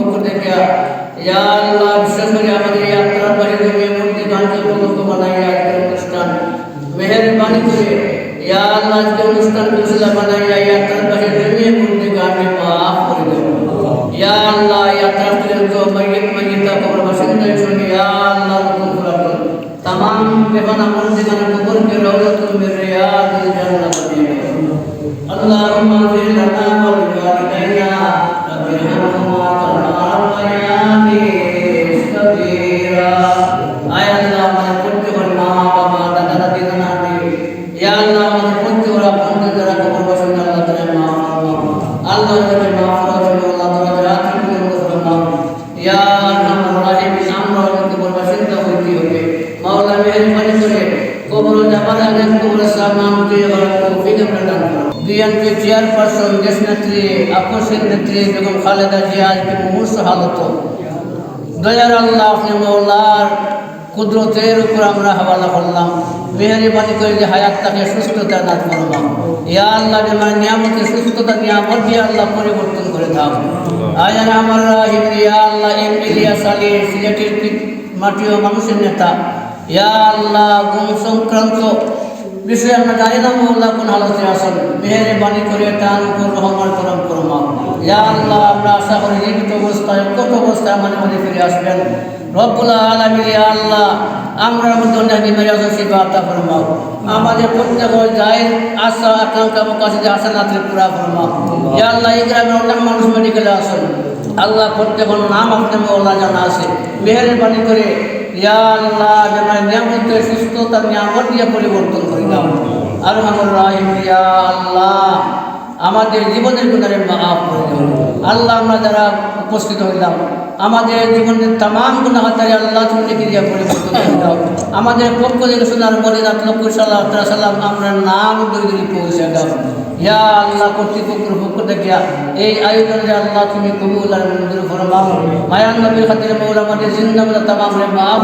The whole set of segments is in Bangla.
কর্তৃপক্ষের পক্ষ থেকে ইয়া আল্লাহ বিশেষ করে আমাদের এই যাত্রার বাড়ি থেকে মূর্তি গানকে উপলক্ষ বানাইয়া আজকের অনুষ্ঠান মেহরবানি করে ইয়া আল্লাহ আজকের অনুষ্ঠান কুশলা বানাইয়া এই যাত্রার বাড়ি থেকে মূর্তি গানকে মাফ করে দেব ইয়া আল্লাহ যাত্রা পর্যন্ত মাইয়িত মাইয়িতা কবর বাসিন্দার সঙ্গে ইয়া আল্লাহ নতুন ফুরাতন तमाम बेपना मर्जी আমাদের প্রত্যেকের আপন যারা কবর বসন্ত আল্লাহ তাআলা মাফ আল্লাহ তাআলা মাফ করুন আল্লাহ তাআলা রাত্রি পর্যন্ত করুন ইয়া আরহামার রাহিমিন আমরা আমাদের কবর বাসিন্দা হইতে হবে। মাওলা মেহরবানি করে কবর যাবার আগে কবর সামান দিয়ে তৌফিক প্রদান করুন বিএনপি চেয়ারপারসন, দেশ নেত্রী আকর্ষিত নেত্রী বেগম খালেদা জিয়া, আজকে মুমূর্ষ হালত। দয়ার আল্লাহ আপনি মৌলার কুদরতের উপর আমরা হাওয়ালা করলাম। মেহরবানি করে যে হায়াত তাকে, সুস্থতা দান করলাম ইয়া আল্লাহ বিমান নিয়ামতের সুস্থতা নিয়ামত দিয়ে আল্লাহ পরিবর্তন করে দাও। আয়ার আমার রাহিম, ইয়া আল্লাহ এম ইলিয়াস আলী সিলেটের মাটি ও মানুষের নেতা। ইয়া আল্লাহ গুণ সংক্রান্ত বিষয়ে আমরা জানি না মহল্লা কোন হালতে আসেন। মেহরবানি করে টান উপর রহমান করম করমা। আল্লাহ, আমরা আশা করি জীবিত অবস্থায় কত অবস্থায় আমাদের মধ্যে ফিরে আসবেন। রব্বুল আলমী আল্লাহ, আমরা মধ্যে বার্তা ফরমাও। আমাদের প্রত্যেক যায় আশা, আকাঙ্ক্ষা কাছে যে আশা নাত্রে পুরা ফরমাও। ইয়া আল্লাহ, এই গ্রামে অনেক মানুষ মেডিকেলে আসেন। আল্লাহ প্রত্যেক নাম আপনার মহল্লা জানা আছে। মেহরবানি করে, ইয়া আল্লাহ, যেমন নিয়ামতে সুস্থতা নিয়ামত দিয়ে পরিবর্তন করে দাও আর আমার ইয়া আল্লাহ। আমাদের জীবনের গুণারে মাফ করে দাও। আল্লাহ আমরা যারা উপস্থিত হইলাম, আমাদের জীবনের তাম গুণাহাতারে আল্লাহ তুমি দিয়া পরিবর্তন করে দাও আমাদের পক্ষ থেকে সোনার মরিদাত লক্ষ সাল্লাহ সাল্লাম আমরা নাম দুই দিন পৌঁছে দাও। ইয়া আল্লাহ, কর্তৃপক্ষের পক্ষ থেকে এই আয়োজনে আল্লাহ তুমি কবুল আর মঞ্জুর ফরমাও। মায়ান নবীর খাতিরে মৌলা আমাদের জিন্দা তামাম রে মাফ।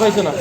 পাইছো না